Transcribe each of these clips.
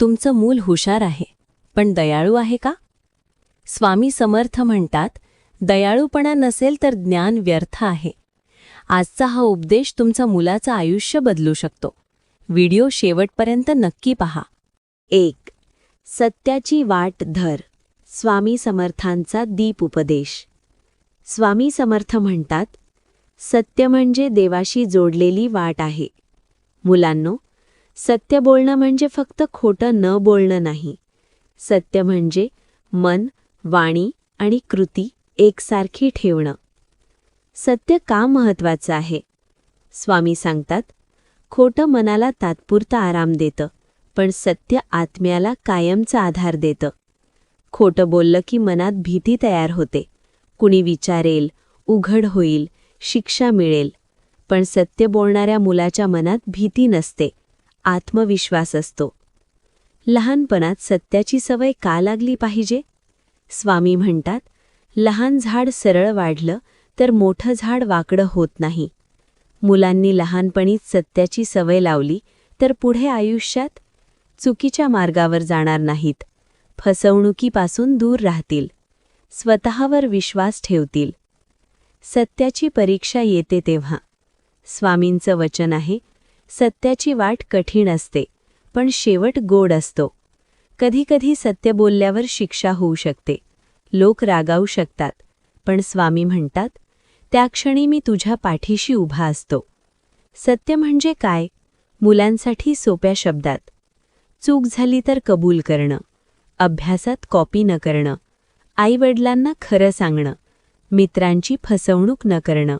तुमचं मूल हुशार आहे पण दयाळू आहे का? स्वामी समर्थ म्हणतात दयाळूपणा नसेल तर ज्ञान व्यर्थ आहे. आजचा हा उपदेश तुमचा मुलाचं आयुष्य बदलू शकतो. व्हिडिओ शेवटपर्यंत नक्की पहा. एक सत्याची वाट धर. स्वामी समर्थांचा दीप उपदेश. स्वामी समर्थ म्हणतात सत्य म्हणजे देवाशी जोडलेली वाट आहे. मुलांनो सत्य बोलणं म्हणजे फक्त खोटं न बोलणं नाही. सत्य म्हणजे मन वाणी आणि कृती एकसारखी ठेवणं. सत्य का महत्वाचं आहे? स्वामी सांगतात खोटं मनाला तात्पुरता आराम देतं पण सत्य आत्म्याला कायमचा आधार देतं. खोटं बोललं की मनात भीती तयार होते. कुणी विचारेल उघड होईल शिक्षा मिळेल. पण सत्य बोलणाऱ्या मुलाच्या मनात भीती नसते. आत्मविश्वास असतो. लहानपणात सत्याची सवय का लागली पाहिजे? स्वामी म्हणतात लहान झाड सरळ वाढलं तर मोठं झाड वाकडं होत नाही. मुलांनी लहानपणीच सत्याची सवय लावली तर पुढे आयुष्यात चुकीच्या मार्गावर जाणार नाहीत. फसवणुकीपासून दूर राहतील. स्वतःवर विश्वास ठेवतील. सत्याची परीक्षा येते तेव्हा. स्वामींचं वचन आहे सत्याची वाट कठीण असते पण शेवट गोड असतो. कधीकधी सत्य बोलल्यावर शिक्षा होऊ शकते. लोक रागावू शकतात. पण स्वामी म्हणतात त्या क्षणी मी तुझ्या पाठीशी उभा असतो. सत्य म्हणजे काय? मुलांसाठी सोप्या शब्दात. चूक झाली तर कबूल करणं. अभ्यासात कॉपी न करणं. आईवडिलांना खरं सांगणं. मित्रांची फसवणूक न करणं.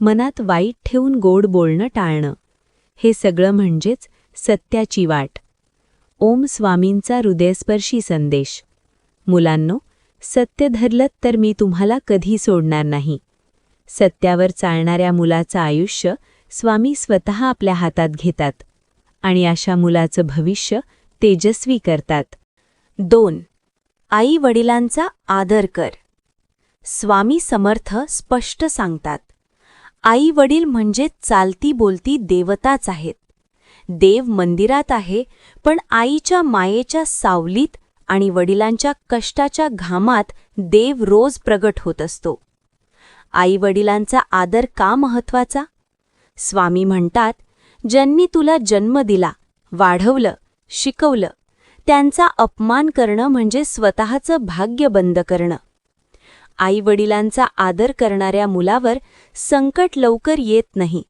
मनात वाईट ठेवून गोड बोलणं टाळणं. हे सगळं म्हणजेच सत्याची वाट. ओम स्वामींचा हृदयस्पर्शी संदेश. मुलांनो सत्य धरलत तर मी तुम्हाला कधी सोडणार नाही. सत्यावर चालणाऱ्या मुलाचं आयुष्य स्वामी स्वतः आपल्या हातात घेतात आणि अशा मुलाचं भविष्य तेजस्वी करतात. दोन आई वडिलांचा आदर कर. स्वामी समर्थ स्पष्ट सांगतात. आई वडील म्हणजे चालती बोलती देवताच आहेत. देव मंदिरात आहे पण आईच्या मायेच्या सावलीत आणि वडिलांच्या कष्टाच्या घामात देव रोज प्रगट होत असतो. आईवडिलांचा आदर का महत्त्वाचा स्वामी म्हणतात ज्यांनी तुला जन्म दिला वाढवलं शिकवलं त्यांचा अपमान करणं म्हणजे स्वतःचं भाग्य बंद करणं. आईवडिलांचा आदर करणाऱ्या मुलावर संकट लवकर येत नाही.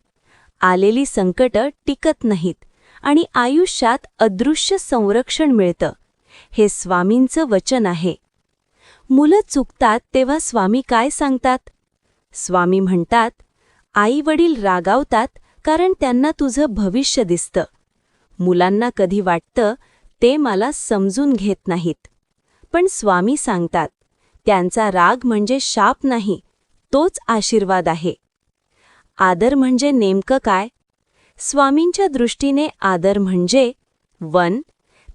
आलेली संकटं टिकत नाहीत आणि आयुष्यात अदृश्य संरक्षण मिळतं. हे स्वामींचं वचन आहे. मुलं चुकतात तेव्हा स्वामी काय सांगतात? स्वामी म्हणतात आई वडील रागावतात कारण त्यांना तुझं भविष्य दिसतं. मुलांना कधी वाटतं ते मला समजून घेत नाहीत. पण स्वामी सांगतात त्यांचा राग म्हणजे शाप नाही तोच आशीर्वाद आहे. आदर म्हणजे नेमकं काय? स्वामींच्या दृष्टीने आदर म्हणजे वन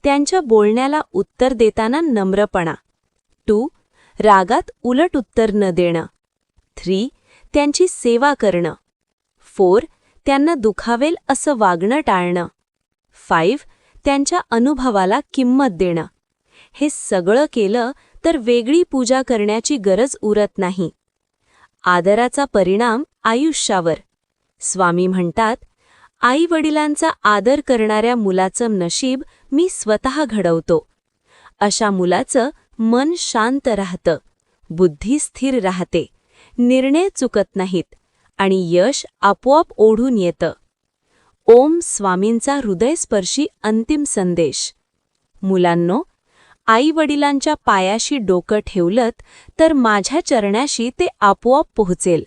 त्यांच्या बोलण्याला उत्तर देताना नम्रपणा. टू रागात उलट उत्तर न देणं. थ्री त्यांची सेवा करणं. फोर त्यांना दुखावेल असं वागणं टाळणं. फाईव्ह त्यांच्या अनुभवाला किंमत देणं. हे सगळं केलं तर वेगळी पूजा करण्याची गरज उरत नाही. आदराचा परिणाम आयुष्यावर. स्वामी म्हणतात आई वडिलांचा आदर करणाऱ्या मुलाचं नशीब मी स्वतः घडवतो. अशा मुलाचं मन शांत राहतं बुद्धी स्थिर राहते निर्णय चुकत नाहीत आणि यश आपोआप ओढून येतं. ओम स्वामींचा हृदयस्पर्शी अंतिम संदेश. मुलांनो आईवडिलांच्या पायाशी डोकं ठेवलत तर माझ्या चरण्याशी ते आपोआप पोहोचेल.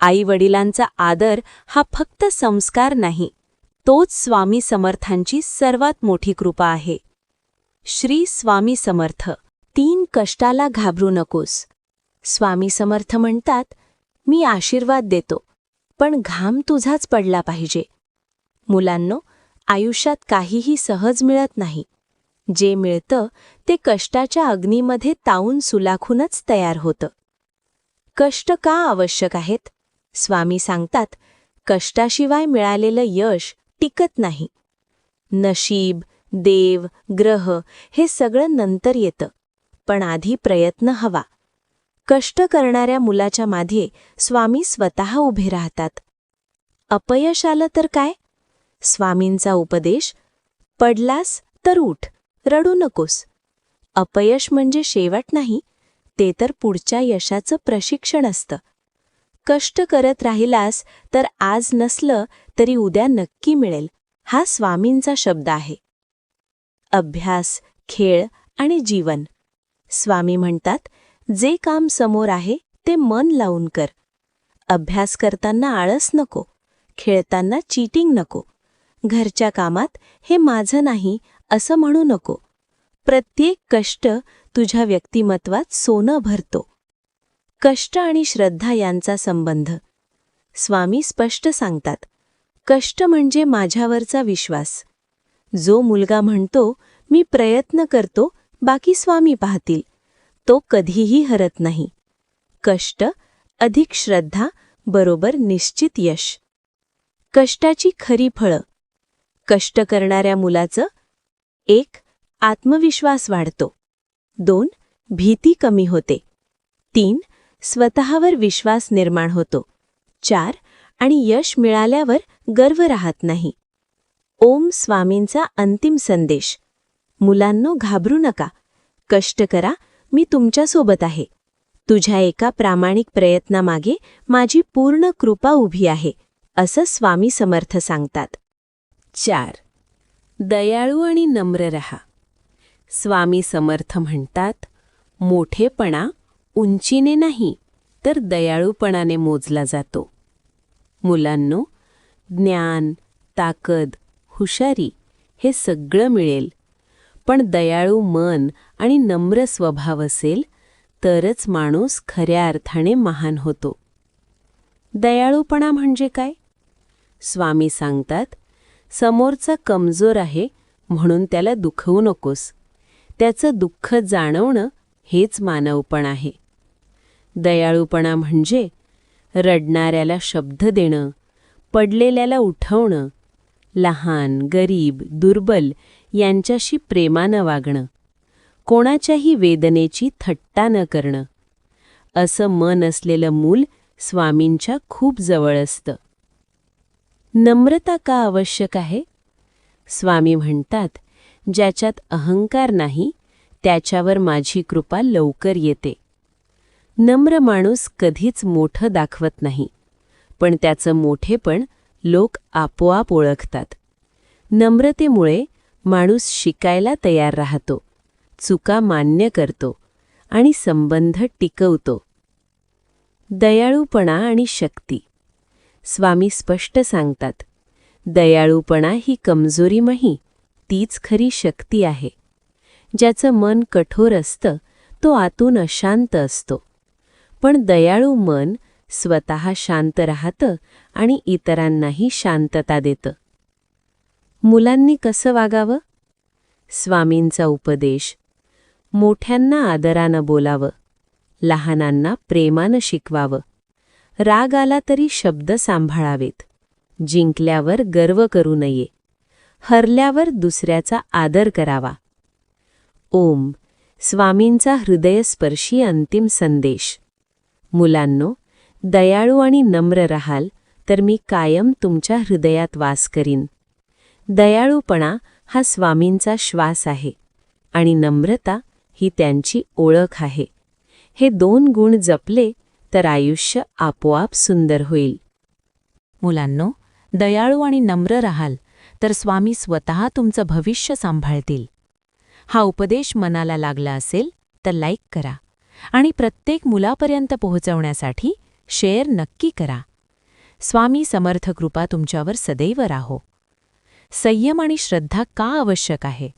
आईवडिलांचा आदर हा फक्त संस्कार नाही तोच स्वामी समर्थांची सर्वात मोठी कृपा आहे. श्री स्वामी समर्थ तीन कष्टाला घाबरू नकोस. स्वामी समर्थ म्हणतात मी आशीर्वाद देतो पण घाम तुझाच पडला पाहिजे. मुलांनो आयुष्यात काहीही सहज मिळत नाही. जे मिळतं ते कष्टाच्या अग्नीमध्ये ताऊन सुलाखूनच तयार होतं. कष्ट का आवश्यक आहेत? स्वामी सांगतात कष्टाशिवाय मिळालेलं यश टिकत नाही. नशीब देव ग्रह हे सगळं नंतर येतं पण आधी प्रयत्न हवा. कष्ट करणाऱ्या मुलाच्या माध्ये स्वामी स्वतः उभे राहतात. अपयश आलं तर काय? स्वामींचा उपदेश पडलास तर उठ. रडू नकोस. अपयश म्हणजे शेवट नाही ते तर पुढच्या यशाचं प्रशिक्षण असतं. कष्ट करत राहिलास तर आज नसलं तरी उद्या नक्की मिळेल हा स्वामींचा शब्द आहे. अभ्यास खेळ आणि जीवन. स्वामी म्हणतात जे काम समोर आहे ते मन लावून कर. अभ्यास करताना आळस नको खेळताना चीटिंग नको. घरच्या कामात हे माझं नाही असं म्हणू नको. प्रत्येक कष्ट तुझ्या व्यक्तिमत्वात सोनं भरतो. कष्ट आणि श्रद्धा यांचा संबंध. स्वामी स्पष्ट सांगतात कष्ट म्हणजे माझ्यावरचा विश्वास. जो मुलगा म्हणतो मी प्रयत्न करतो बाकी स्वामी पाहतील तो कधीही हरत नाही. कष्ट अधिक श्रद्धा बरोबर निश्चित यश. कष्टाची खरी फळं. कष्ट करणाऱ्या मुलाचं एक आत्मविश्वास वाढतो. दोन भीती कमी होते. तीन स्वतःवर विश्वास निर्माण होतो. चार आणि यश मिळाल्यावर गर्व राहत नाही. ओम स्वामींचा अंतिम संदेश. मुलांनो घाबरू नका. कष्ट करा. मी तुमच्यासोबत आहे. तुझ्या एका प्रामाणिक प्रयत्नामागे माझी पूर्ण कृपा उभी आहे असं स्वामी समर्थ सांगतात. चार दयाळू आणि नम्र रहा. स्वामी समर्थ म्हणतात मोठेपणा उंचीने नाही तर दयाळूपणाने मोजला जातो. मुलांनो ज्ञान ताकद हुशारी हे सगळं मिळेल. पण दयाळू मन आणि नम्र स्वभाव असेल तरच माणूस खऱ्या अर्थाने महान होतो. दयाळूपणा म्हणजे काय? स्वामी सांगतात समोरचा कमजोर आहे म्हणून त्याला दुखवू नकोस. त्याचं दुःख जाणवणं हेच मानवपण आहे. दयाळूपणा म्हणजे रडणाऱ्याला शब्द देणं पडलेल्याला उठवणं लहान गरीब दुर्बल यांच्याशी प्रेमानं वागणं कोणाच्याही वेदनेची थट्टा न करणं. असं मन असलेलं मूल स्वामींच्या खूप जवळ असतं. नम्रता का आवश्यक आहे? स्वामी म्हणतात ज्याच्यात अहंकार नाही त्याच्यावर माझी कृपा लवकर येते. नम्र माणूस कधीच मोठं दाखवत नाही पण त्याचं मोठेपण लोक आपोआप ओळखतात. नम्रतेमुळे माणूस शिकायला तयार राहतो चुका मान्य करतो आणि संबंध टिकवतो. दयाळूपणा आणि शक्ती. स्वामी स्पष्ट सांगतात दयाळूपणा ही कमजोरीमही तीच खरी शक्ती आहे. ज्याचं मन कठोर असतं तो आतून अशांत असतो. पण दयाळू मन स्वतः शांत राहतं आणि इतरांनाही शांतता देतं. मुलांनी कसं वागावं? स्वामींचा उपदेश मोठ्यांना आदरानं बोलावं लहानांना प्रेमानं शिकवावं. राग आला तरी शब्द सांभाळावेत. जिंकल्यावर गर्व करू नये. हरल्यावर दुसऱ्याचा आदर करावा. ओम. स्वामींचा हृदयस्पर्शी अंतिम संदेश. मुलांनो दयाळू आणि नम्र राहाल तर मी कायम तुमच्या हृदयात वास करीन. दयाळूपणा हा स्वामींचा श्वास आहे आणि नम्रता ही त्यांची ओळख आहे. हे दोन गुण जपले तर आयुष्य आपोआप सुंदर होईल. मुलांनो दयाळू आणि नम्र राहाल तर स्वामी स्वतः तुमचं भविष्य सांभाळतील. हा उपदेश मनाला लागला असेल तर लाईक करा. आणि प्रत्येक मुलापर्यंत पोहोचवण्यासाठी शेअर नक्की करा. स्वामी समर्थ कृपा तुमच्यावर सदैव राहो. संयम आणि श्रद्धा का आवश्यक आहे?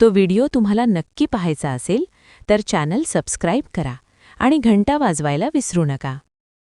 तो व्हिडिओ तुम्हाला नक्की पाहायचा असेल तर चॅनल सबस्क्राईब करा. आणि घंटा वाजवायला विसरू नका.